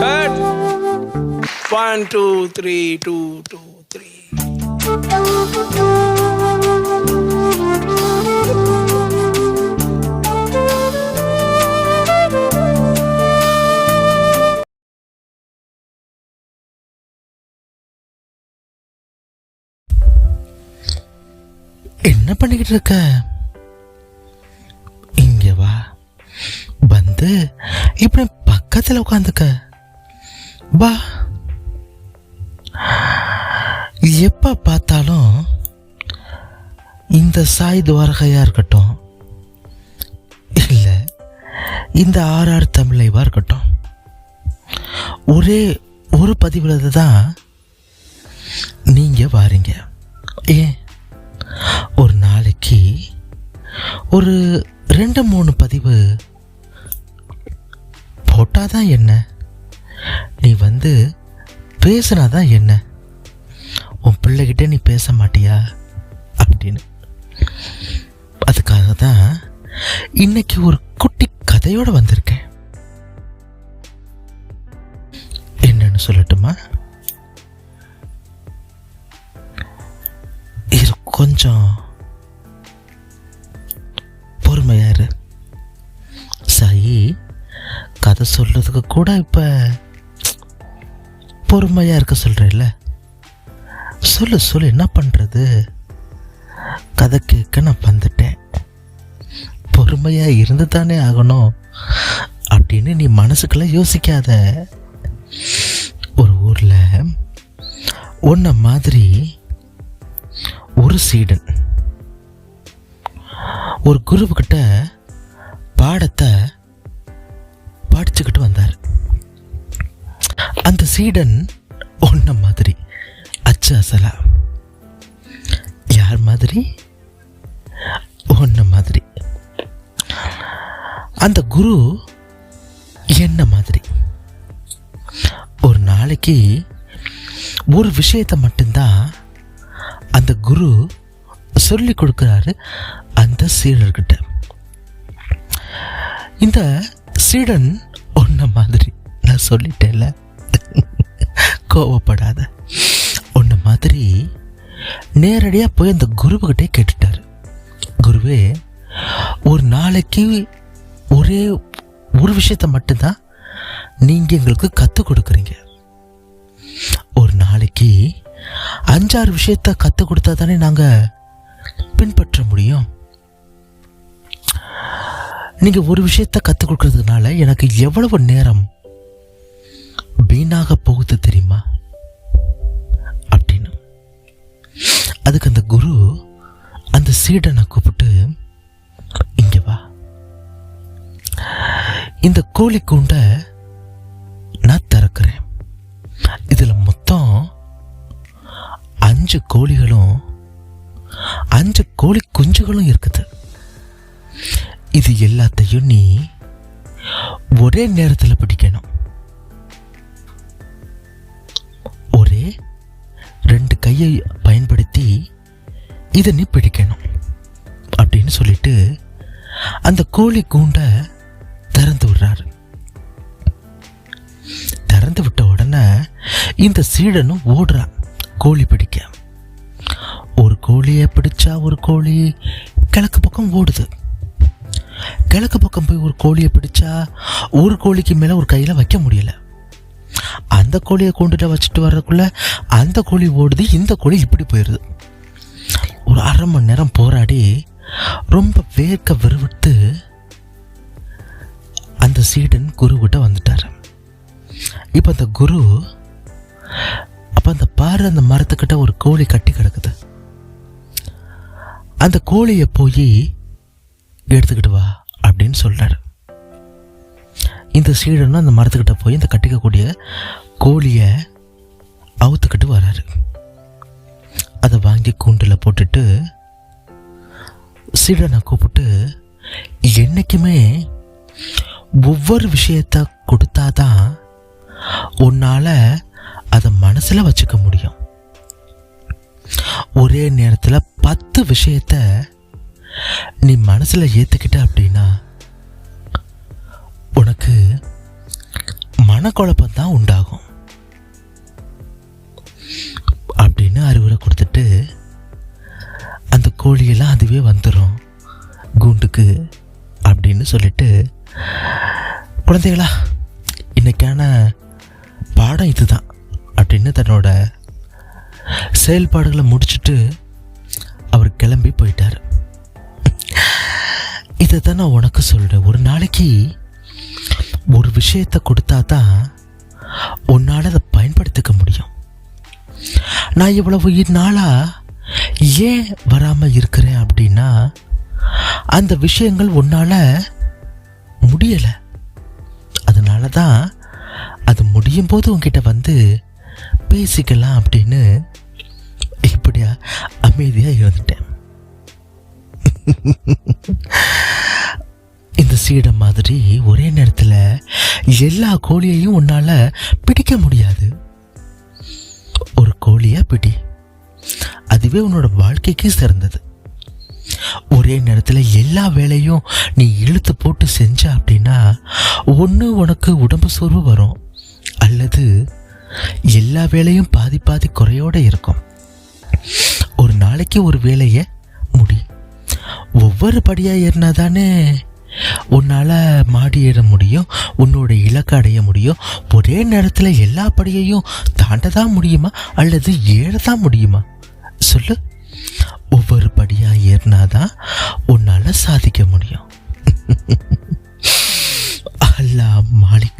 Cut. One, two, three, two, two, three. என்ன பண்ணிக்கிட்டு இருக்க வந்து இப்படி பக்கத்துல உட்காந்துக்க வா. எப்ப பார்த்தாலும் இந்த சாய் துவாரகையாக இருக்கட்டும் இல்ல இந்த ஆர்ஆர் தமிழைவா இருக்கட்டும் ஒரே ஒரு பதிவில் தான் நீங்க வாரீங்க. ஏன்? ஒரு நாளைக்கு ஒரு ரெண்டு மூணு பதிவு போட்டாதான் என்ன? நீ வந்து பேசுனாதான் என்ன? உன் பிள்ளைகிட்ட நீ பேச மாட்டியா? அப்படின்னு. அதுக்காக தான் இன்னைக்கு ஒரு குட்டி கதையோடு வந்திருக்கேன். என்னன்னு சொல்லட்டுமா? இது கொஞ்சம் சொல்கிறதுக்கு சொல்றதுக்கு கூட இப்போ பொறுமையா இருக்க சொல்றேல்ல? சொல்லு சொல்லு என்ன பண்றது? கதை கேட்க நான் வந்துட்டேன். பொறுமையா இருந்து தானே ஆகணும் அப்படின்னு நீ மனசுக்குள்ளே யோசிக்காத. ஒரு ஊர்ல உன்ன மாதிரி ஒரு சீடன். ஒரு குருவுக்கிட்ட பாடத்தை அந்த சீடன் ஒன்ன மாதிரி. அச்சு அசலா யார் மாதிரி? ஒன்ன மாதிரி. அந்த குரு என்ன மாதிரி? ஒரு நாளைக்கு ஒரு விஷயத்தை மட்டும்தான் அந்த குரு சொல்லி கொடுக்குறாரு அந்த சீடர்கிட்ட. இந்த சீடன் ஒன்ன மாதிரி. நான் சொல்லிட்டேன்ல. கோவப்படாத. உன்ன மாதிரி நேரடியாக போய் அந்த குருவுகிட்டே கேட்டுட்டாரு. குருவே ஒரு நாளைக்கு ஒரே ஒரு விஷயத்த மட்டும்தான் நீங்கள் எங்களுக்கு கற்றுக் கொடுக்குறீங்க. ஒரு நாளைக்கு அஞ்சாறு விஷயத்த கற்றுக் கொடுத்தா தானே நாங்கள் பின்பற்ற முடியும். நீங்கள் ஒரு விஷயத்த கற்றுக் கொடுக்கறதுனால எனக்கு எவ்வளவு நேரம் வீணாக அதுக்கு அந்த குரு அந்த சீடனை கூப்பிட்டு இங்கே வா. இந்த கோழி கூண்டை நான் திறக்கிறேன். இதில் மொத்தம் அஞ்சு கோழிகளும் அஞ்சு கோழி குஞ்சுகளும் இருக்குது. இது எல்லாத்தையும் நீ ஒரே நேரத்தில் பிடிக்கணும். ஒரே ரெண்டு கையை பயன்படுத்தி இதை நீ பிடிக்கணும் அப்படின்னு சொல்லிட்டு அந்த கோழி கூண்டை திறந்து விடுறாரு. திறந்து விட்ட உடனே இந்த சீடனும் ஓடுறான் கோழி பிடிக்க. ஒரு கோழியை பிடிச்சா ஒரு கோழி கிழக்கு பக்கம் ஓடுது. கிழக்கு பக்கம் போய் ஒரு கோழியை பிடிச்சா ஒரு கோழிக்கு மேலே ஒரு கையில் வைக்க முடியல. அந்த கோழியை கொண்டுட்டு வச்சுட்டு வர்றதுக்குள்ள அந்த கோழி ஓடுது இந்த கோழி இப்படி போயிடுது ஒரு அரை மணி நேரம் போராடி ரொம்ப வேர்க்க விறுவிட்டு அந்த சீடன் குருக்கிட்ட வந்துட்டார். இப்போ அந்த குரு அப்போ அந்த பாரு அந்த மரத்துக்கிட்ட ஒரு கோழி கட்டி கிடக்குது. அந்த கோழியை போய் எடுத்துக்கிட்டு வா அப்படின்னு சொல்கிறார் இந்த சீடனும் அந்த மரத்துக்கிட்ட போய் இந்த கட்டிக்கக்கூடிய கோழியை அவுத்துக்கிட்டு வராரு. அதை வாங்கி கூண்டில் போட்டுட்டு சீடனை கூப்பிட்டு என்றைக்குமே ஒவ்வொரு விஷயத்த கொடுத்தாதான் உன்னால் அதை மனசில் வச்சுக்க முடியும். ஒரே நேரத்தில் பத்து விஷயத்த நீ மனசில் ஏற்றுக்கிட்ட அப்படின்னா உனக்கு மனக்குழப்பம் தான் உண்டாகும். அப்படின்னு அறிவுரை கொடுத்துட்டு அந்த கோழியெல்லாம் அதுவே வந்துடும் கூண்டுக்கு அப்படின்னு சொல்லிட்டு குழந்தைகளா இன்னைக்கான பாடம் இதுதான் அப்படின்னு தன்னோட செயல்பாடுகளை முடிச்சுட்டு அவர் கிளம்பி போயிட்டார். இதை தான் நான் உனக்கு சொல்கிறேன் ஒரு நாளைக்கு ஒரு விஷயத்தை கொடுத்தா தான் உன்னால் அதை பயன்படுத்திக்க முடியும். நான் இவ்வளவு நாளாக ஏன் வராமல் இருக்கிறேன் அப்படின்னா அந்த விஷயங்கள் உன்னால் முடியலை. அதனால தான் அது முடியும் போது உங்ககிட்ட வந்து பேசிக்கலாம் அப்படின்னு இப்படியா அமைதியாக இருந்துட்டேன். இந்த மாதிரி ஒரே நேரத்தில் எல்லா கோழியையும் உன்னால் பிடிக்க முடியாது. ஒரு கோழியாக பிடி. அதுவே உன்னோட வாழ்க்கைக்கு சிறந்தது. ஒரே நேரத்தில் எல்லா வேலையும் நீ இழுத்து போட்டு செஞ்ச அப்படின்னா ஒன்று உனக்கு உடம்பு சோர்வு வரும். அல்லது எல்லா வேலையும் பாதி பாதி குறையோடு இருக்கும். ஒரு நாளைக்கு ஒரு வேலையை முடி. ஒவ்வொரு படியாக ஏறினா தானே உன்னால் மாடி ஏற முடியும் உன்னோட இலக்கு அடைய முடியும். ஒரே நேரத்தில் எல்லா படியையும் தாண்ட தான் முடியுமா? அல்லது ஏற தான் முடியுமா? சொல்லு. ஒவ்வொரு படியாக ஏறினாதான் உன்னால் சாதிக்க முடியும். அல்லாஹ் மாலிக்.